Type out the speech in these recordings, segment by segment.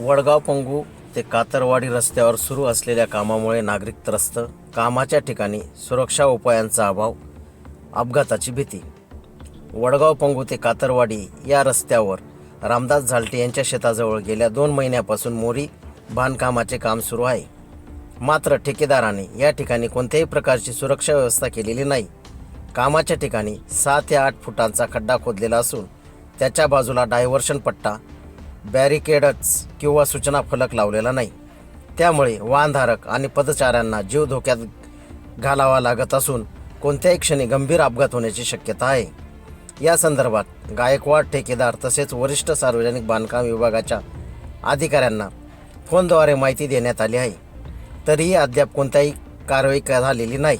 वडगाव पंगू ते कातरवाडी रस्त्यावर सुरू असलेल्या कामामुळे नागरिक त्रस्त. कामाच्या ठिकाणी सुरक्षा उपायांचा अभाव अपघाताची भीती. वडगाव पंगू ते कातरवाडी या रस्त्यावर रामदास झालटे यांच्या शेताजवळ गेल्या दोन महिन्यापासून मोरी बांधकामाचे काम सुरू आहे. मात्र ठेकेदाराने या ठिकाणी कोणत्याही प्रकारची सुरक्षा व्यवस्था केलेली नाही. कामाच्या ठिकाणी सहा ते आठ फुटांचा खड्डा खोदलेला असून त्याच्या बाजूला डायव्हर्शन पट्टा बॅरिकेडच किंवा सूचना फलक लावलेला नाही. त्यामुळे वाहनधारक आणि पदचाऱ्यांना जीव धोक्यात घालावा लागत असून कोणत्याही क्षणी गंभीर अपघात होण्याची शक्यता आहे. या संदर्भात गायकवाड ठेकेदार तसेच वरिष्ठ सार्वजनिक बांधकाम विभागाच्या अधिकाऱ्यांना फोनद्वारे माहिती देण्यात आली आहे. तरीही अद्याप कोणत्याही कारवाई झालेली नाही.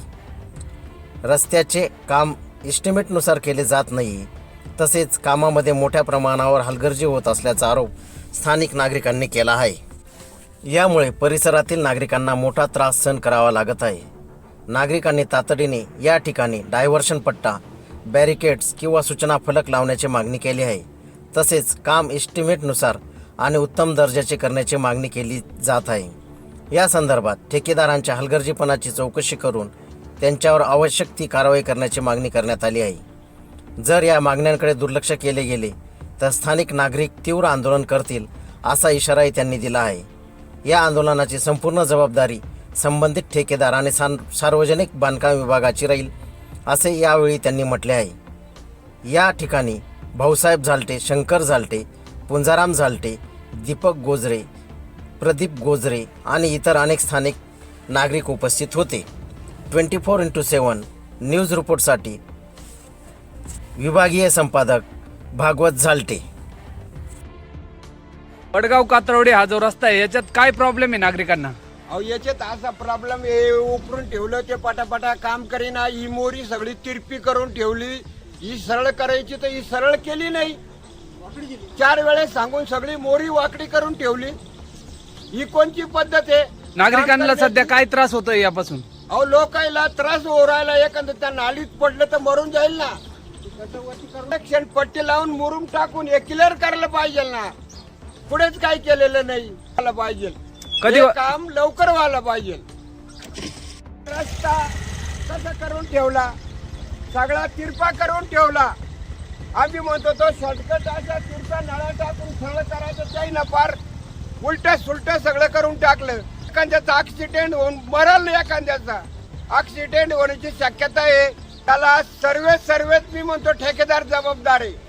रस्त्याचे काम इस्टिमेटनुसार केले जात नाही. तसेच कामामध्ये मोठ्या प्रमाणावर हलगर्जी होत असल्याचा आरोप स्थानिक नागरिकांनी केला आहे. यामुळे परिसरातील नागरिकांना मोठा त्रास सहन करावा लागत आहे. नागरिकांनी तातडीने या ठिकाणी डायव्हर्शन पट्टा बॅरिकेड्स किंवा सूचना फलक लावण्याची मागणी केली आहे. तसेच काम इस्टिमेटनुसार आणि उत्तम दर्जाचे करण्याची मागणी केली जात आहे. या संदर्भात ठेकेदारांच्या हलगर्जीपणाची चौकशी करून त्यांच्यावर आवश्यक ती कारवाई करण्याची मागणी करण्यात आली आहे. जर या मागण्यांकडे दुर्लक्ष केले गेले तर स्थानिक नागरिक तीव्र आंदोलन करतील असा इशाराही त्यांनी दिला आहे. या आंदोलनाची संपूर्ण जबाबदारी संबंधित ठेकेदार आणि सां सार्वजनिक बांधकाम विभागाची राहील असे यावेळी त्यांनी म्हटले आहे. या ठिकाणी भाऊसाहेब झालटे शंकर झालटे पुंजाराम झालटे दीपक गोजरे प्रदीप गोजरे आणि इतर अनेक स्थानिक नागरिक उपस्थित होते. Twenty four into seven news रिपोर्टसाठी विभागीय संपादक भागवत झालटे. वडगाव कात्रवडी हा जो रस्ता आहे याच्यात काय प्रॉब्लेम आहे नागरिकांना? अहो याच्यात असा प्रॉब्लेम हे उकरून ठेवलं ते पटापटा काम करीना ही मोरी सगळी तिरपी करून ठेवली. ही सरळ करायची तर ही सरळ केली नाही. चार वेळेस सांगून सगळी मोरी वाकडी करून ठेवली. ही कोणची पद्धत आहे? नागरिकांना सध्या? काय त्रास होतोय यापासून? अहो लोकायला त्रास होऊ राहिला एखादं त्या नालीत पडलं तर मरून जाईल ना. क्षण पट्टी लावून मुरुम टाकून हे क्लिअर करायला पाहिजे ना. पुढेच काय केलेलं नाही. व्हायला पाहिजे. कधी हे काम लवकर व्हायला पाहिजे. रस्ता कसा करून ठेवला? सगळा तिरपा करून ठेवला. आम्ही म्हणतो तो शॉर्टकट असा तिरपा नळा टाकून सरळ करायचं काही ना फार. उलट सुलट सगळं करून टाकलं. एखाद्याचा ऍक्सिडेंट होऊन मरल एखाद्याचा. ऍक्सिडेंट होण्याची शक्यता आहे. त्याला सर्वे सर्वेच मी म्हणतो ठेकेदार जबाबदार आहे.